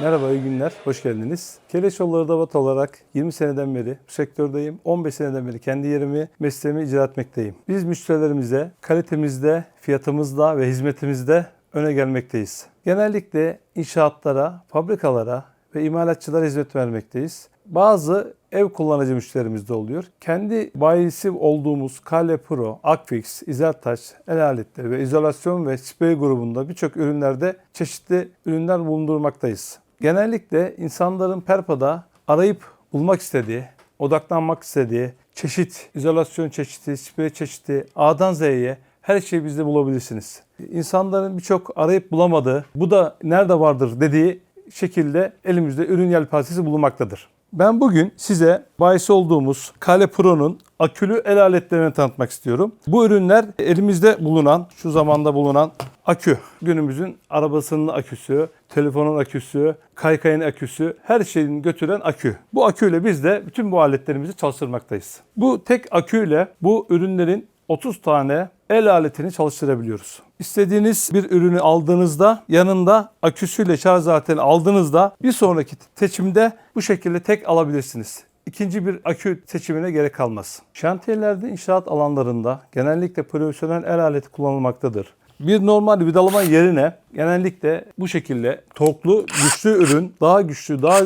Merhaba, iyi günler. Hoş geldiniz. Keleşoğulları Davat olarak 20 seneden beri bu sektördeyim. 15 seneden beri kendi yerimi, mesleğimi icra etmekteyim. Biz müşterilerimize kalitemizde, fiyatımızda ve hizmetimizde öne gelmekteyiz. Genellikle inşaatlara, fabrikalara ve imalatçılara hizmet vermekteyiz. Bazı ev kullanıcı müşterimiz de oluyor. Kendi bayisi olduğumuz Kale Pro, Akfix, İzeltaş, el aletleri ve izolasyon ve sprey grubunda birçok ürünlerde çeşitli ürünler bulundurmaktayız. Genellikle insanların Perpa'da arayıp bulmak istediği, odaklanmak istediği çeşit, izolasyon çeşidi, sprey çeşidi, A'dan Z'ye her şeyi bizde bulabilirsiniz. İnsanların birçok arayıp bulamadığı, bu da nerede vardır dediği şekilde elimizde ürün yelpazesi bulunmaktadır. Ben bugün size bayisi olduğumuz Kale Pro'nun akülü el aletlerini tanıtmak istiyorum. Bu ürünler elimizde bulunan, şu zamanda bulunan akü. Günümüzün arabasının aküsü, telefonun aküsü, kaykayın aküsü, her şeyin götüren akü. Bu aküyle biz de bütün bu aletlerimizi çalıştırmaktayız. Bu tek aküyle bu ürünlerin 30 tane el aletini çalıştırabiliyoruz. İstediğiniz bir ürünü aldığınızda yanında aküsüyle şarj aletini aldığınızda bir sonraki seçimde bu şekilde tek alabilirsiniz. İkinci bir akü seçimine gerek kalmaz. Şantiyelerde, inşaat alanlarında genellikle profesyonel el aleti kullanılmaktadır. Bir normal vidalama yerine genellikle bu şekilde torklu, güçlü ürün, daha güçlü, daha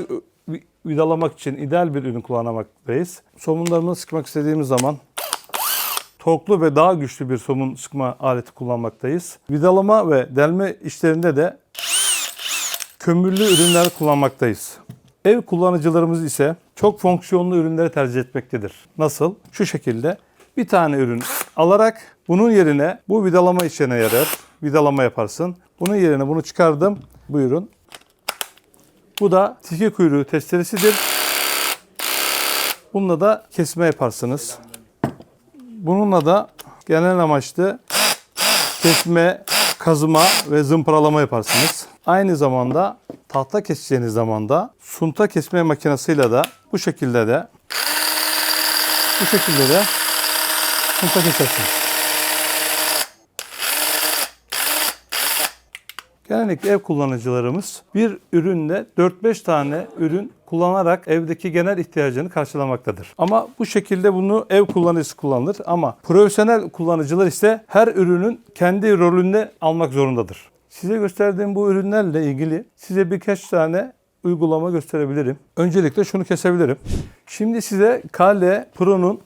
vidalamak için ideal bir ürün kullanmaktayız. Somunlarını sıkmak istediğimiz zaman torklu ve daha güçlü bir somun sıkma aleti kullanmaktayız. Vidalama ve delme işlerinde de kömürlü ürünler kullanmaktayız. Ev kullanıcılarımız ise çok fonksiyonlu ürünleri tercih etmektedir. Nasıl? Şu şekilde bir tane ürün alarak bunun yerine bu vidalama işine yarar. Vidalama yaparsın. Bunun yerine bunu çıkardım. Buyurun. Bu da tiki kuyruğu testeresidir. Bununla da kesme yaparsınız. Bununla da genel amaçlı kesme, kazıma ve zımparalama yaparsınız. Aynı zamanda tahta keseceğiniz zaman da sunta kesme makinesiyle de bu şekilde de bu şekilde de sunta kesersiniz. Genellikle ev kullanıcılarımız bir ürünle 4-5 tane ürün kullanarak evdeki genel ihtiyacını karşılamaktadır. Ama bu şekilde bunu ev kullanıcısı kullanılır ama profesyonel kullanıcılar ise her ürünün kendi rolünde almak zorundadır. Size gösterdiğim bu ürünlerle ilgili size birkaç tane uygulama gösterebilirim. Öncelikle şunu kesebilirim. Şimdi size Kale Pro'nun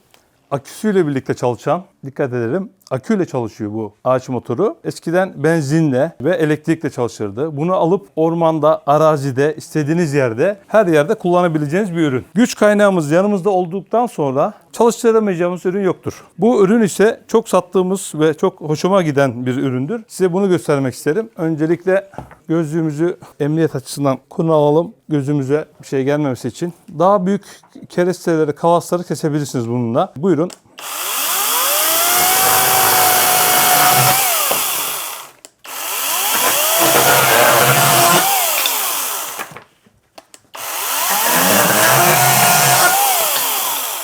aküsüyle birlikte çalışan, dikkat edelim, aküyle çalışıyor bu ağaç motoru. Eskiden benzinle ve elektrikle çalışırdı. Bunu alıp ormanda, arazide, istediğiniz yerde, her yerde kullanabileceğiniz bir ürün. Güç kaynağımız yanımızda olduktan sonra çalıştıramayacağımız ürün yoktur. Bu ürün ise çok sattığımız ve çok hoşuma giden bir üründür. Size bunu göstermek isterim. Öncelikle gözlüğümüzü emniyet açısından konu alalım. Gözümüze bir şey gelmemesi için. Daha büyük keresteleri, kalasları kesebilirsiniz bununla. Buyurun.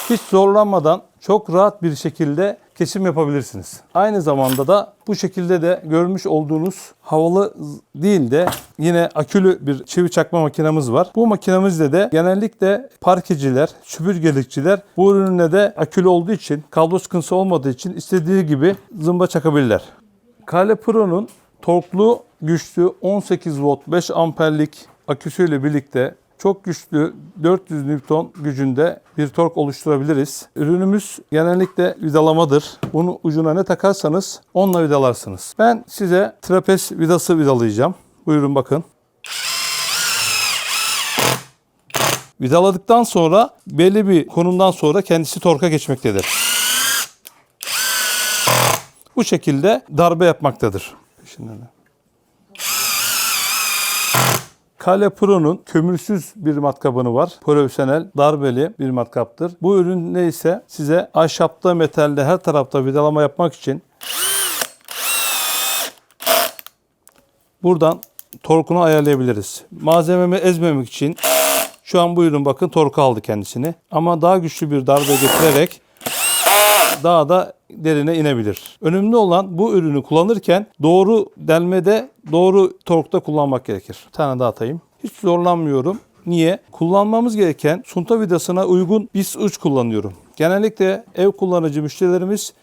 Hiç zorlanmadan çok rahat bir şekilde kesim yapabilirsiniz. Aynı zamanda da bu şekilde de görmüş olduğunuz havalı değil de yine akülü bir çivi çakma makinemiz var. Bu makinemizde de genellikle parkeciler, süpürgelikçiler bu ürünle de akülü olduğu için, kablo sıkıntısı olmadığı için istediği gibi zımba çakabilirler. Kale Pro'nun torklu, güçlü 18 volt 5 amperlik aküsüyle birlikte çok güçlü 400 Newton gücünde bir tork oluşturabiliriz. Ürünümüz genellikle vidalamadır. Bunu ucuna ne takarsanız onunla vidalarsınız. Ben size trapez vidası vidalayacağım. Buyurun bakın. Vidaladıktan sonra belli bir konumdan sonra kendisi torka geçmektedir. Bu şekilde darbe yapmaktadır. Şimdi Kale Pro'nun kömürsüz bir matkabını var. Profesyonel darbeli bir matkaptır. Bu ürün neyse size ahşapta, metalde her tarafta vidalama yapmak için buradan torkunu ayarlayabiliriz. Malzememi ezmemek için şu an buyurun bakın torku aldı kendisini. Ama daha güçlü bir darbe getirerek daha da derine inebilir. Önemli olan bu ürünü kullanırken doğru delmede, doğru torkta kullanmak gerekir. Bir tane daha atayım. Hiç zorlanmıyorum. Niye? Kullanmamız gereken sunta vidasına uygun bis uç kullanıyorum. Genellikle ev kullanıcı müşterilerimiz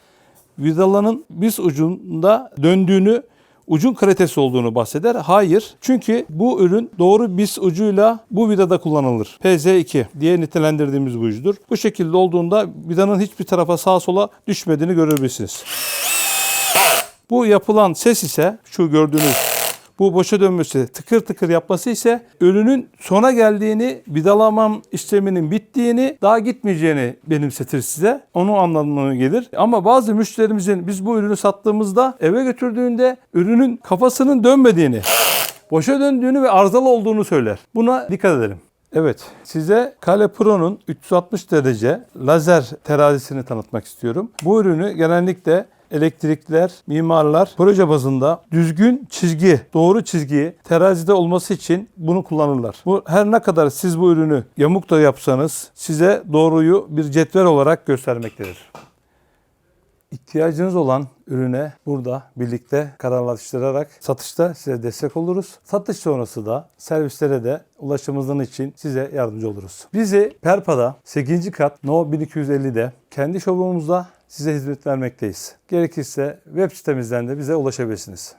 vidaların bis ucunda döndüğünü, ucun kalitesi olduğunu bahseder. Hayır. Çünkü bu ürün doğru bis ucuyla bu vidada kullanılır. PZ2 diye nitelendirdiğimiz bu ucudur. Bu şekilde olduğunda vidanın hiçbir tarafa sağa sola düşmediğini görebilirsiniz. Bu yapılan ses ise şu gördüğünüz bu boşa dönmesi, tıkır tıkır yapması ise ürünün sona geldiğini, vidalamam işleminin bittiğini, daha gitmeyeceğini benimsetir size. Onu anlamına gelir. Ama bazı müşterimizin biz bu ürünü sattığımızda eve götürdüğünde ürünün kafasının dönmediğini, boşa döndüğünü ve arızalı olduğunu söyler. Buna dikkat edelim. Evet, size Kale Pro'nun 360 derece lazer terazisini tanıtmak istiyorum. Bu ürünü genellikle elektrikler, mimarlar proje bazında düzgün çizgi, doğru çizgi terazide olması için bunu kullanırlar. Bu her ne kadar siz bu ürünü yamuk da yapsanız size doğruyu bir cetvel olarak göstermektedir. İhtiyacınız olan ürüne burada birlikte kararlaştırarak satışta size destek oluruz. Satış sonrası da servislere de ulaşımınızın için size yardımcı oluruz. Bizi Perpa'da 8. kat No 1250'de kendi showroomumuzda size hizmet vermekteyiz. Gerekirse web sitemizden de bize ulaşabilirsiniz.